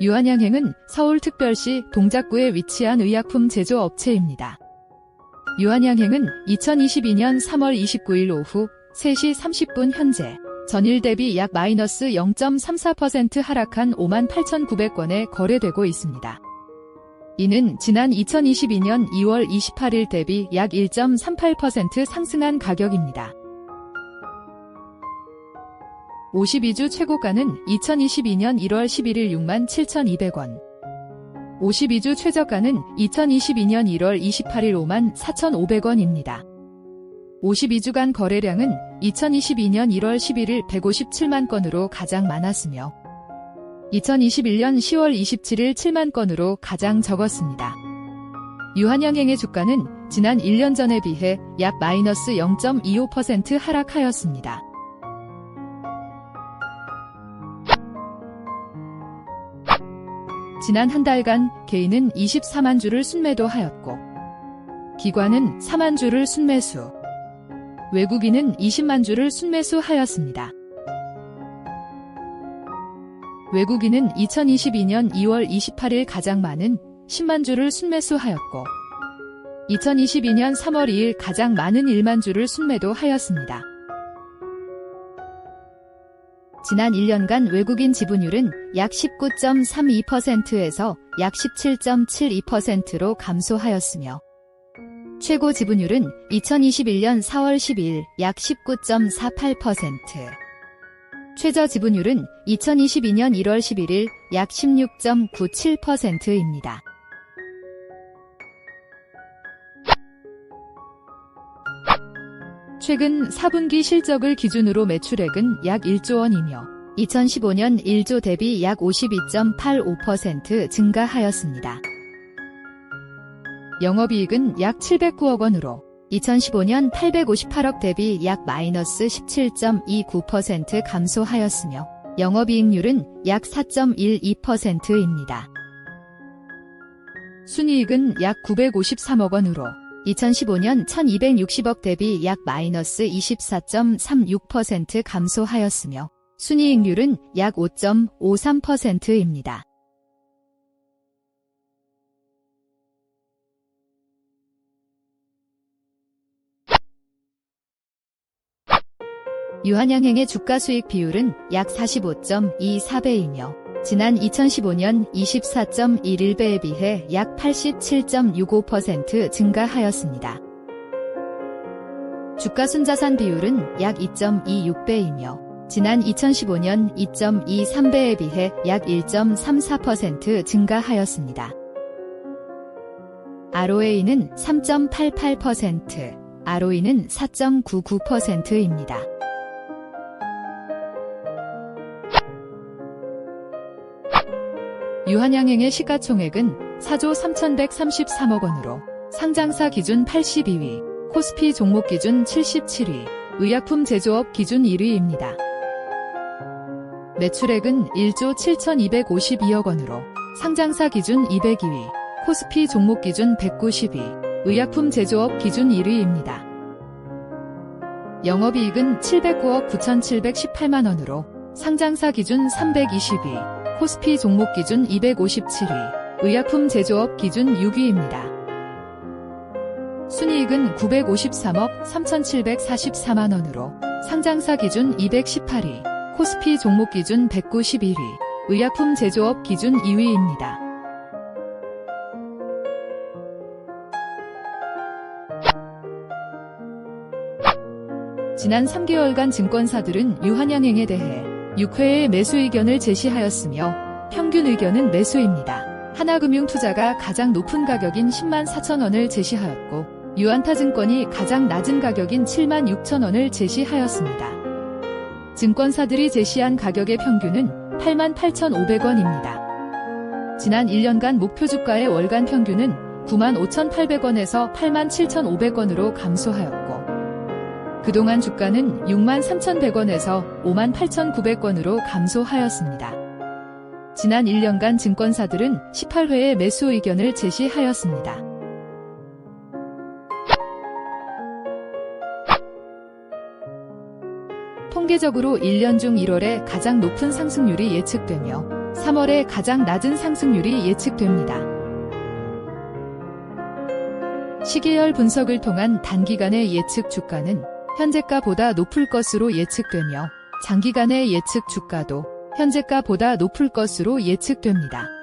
유한양행은 서울특별시 동작구에 위치한 의약품 제조업체입니다. 유한양행은 2022년 3월 29일 오후 3시 30분 현재 전일 대비 약 마이너스 0.34% 하락한 58,900건에 거래되고 있습니다. 이는 지난 2022년 2월 28일 대비 약 1.38% 상승한 가격입니다. 52주 최고가는 2022년 1월 11일 67,200원. 52주 최저가는 2022년 1월 28일 54,500원입니다. 52주간 거래량은 2022년 1월 11일 157만 건으로 가장 많았으며 2021년 10월 27일 7만 건으로 가장 적었습니다. 유한양행의 주가는 지난 1년 전에 비해 약 마이너스 0.25% 하락하였습니다. 지난 한 달간 개인은 24만 주를 순매도하였고 기관은 4만 주를 순매수, 외국인은 20만 주를 순매수하였습니다. 외국인은 2022년 2월 28일 가장 많은 10만 주를 순매수하였고 2022년 3월 2일 가장 많은 1만 주를 순매도하였습니다. 지난 1년간 외국인 지분율은 약 19.32%에서 약 17.72%로 감소하였으며 최고 지분율은 2021년 4월 12일 약 19.48%, 최저 지분율은 2022년 1월 11일 약 16.97%입니다. 최근 4분기 실적을 기준으로 매출액은 약 1조 원이며 2015년 1조 대비 약 52.85% 증가하였습니다. 영업이익은 약 709억 원으로 2015년 858억 대비 약 마이너스 17.29% 감소하였으며 영업이익률은 약 4.12%입니다. 순이익은 약 953억 원으로 2015년 1260억 대비 약 마이너스 24.36% 감소하였으며 순이익률은 약 5.53%입니다. 유한양행의 주가 수익 비율은 약 45.24배이며 지난 2015년 24.11배에 비해 약 87.65% 증가하였습니다. 주가 순자산 비율은 약 2.26배이며 지난 2015년 2.23배에 비해 약 1.34% 증가하였습니다. ROA는 3.88%, ROE는 4.99%입니다. 유한양행의 시가총액은 4조 3,133억 원으로 상장사 기준 82위, 코스피 종목 기준 77위, 의약품 제조업 기준 1위입니다. 매출액은 1조 7,252억 원으로 상장사 기준 202위, 코스피 종목 기준 190위, 의약품 제조업 기준 1위입니다. 영업이익은 709억 9,718만 원으로 상장사 기준 320위, 코스피 종목 기준 257위, 의약품 제조업 기준 6위입니다. 순이익은 953억 3,744만 원으로 상장사 기준 218위, 코스피 종목 기준 191위, 의약품 제조업 기준 2위입니다. 지난 3개월간 증권사들은 유한양행에 대해 6회의 매수 의견을 제시하였으며 평균 의견은 매수입니다. 하나금융투자가 가장 높은 가격인 10만 4천 원을 제시하였고 유한타증권이 가장 낮은 가격인 7만 6천 원을 제시하였습니다. 증권사들이 제시한 가격의 평균은 8만 8,500원입니다. 지난 1년간 목표 주가의 월간 평균은 9만 5,800원에서 8만 7,500원으로 감소하였고 그동안 주가는 6만 3,100원에서 5만 8,900원으로 감소하였습니다. 지난 1년간 증권사들은 18회의 매수 의견을 제시하였습니다. 통계적으로 1년 중 1월에 가장 높은 상승률이 예측되며 3월에 가장 낮은 상승률이 예측됩니다. 시계열 분석을 통한 단기간의 예측 주가는 현재가보다 높을 것으로 예측되며 장기간의 예측 주가도 현재가보다 높을 것으로 예측됩니다.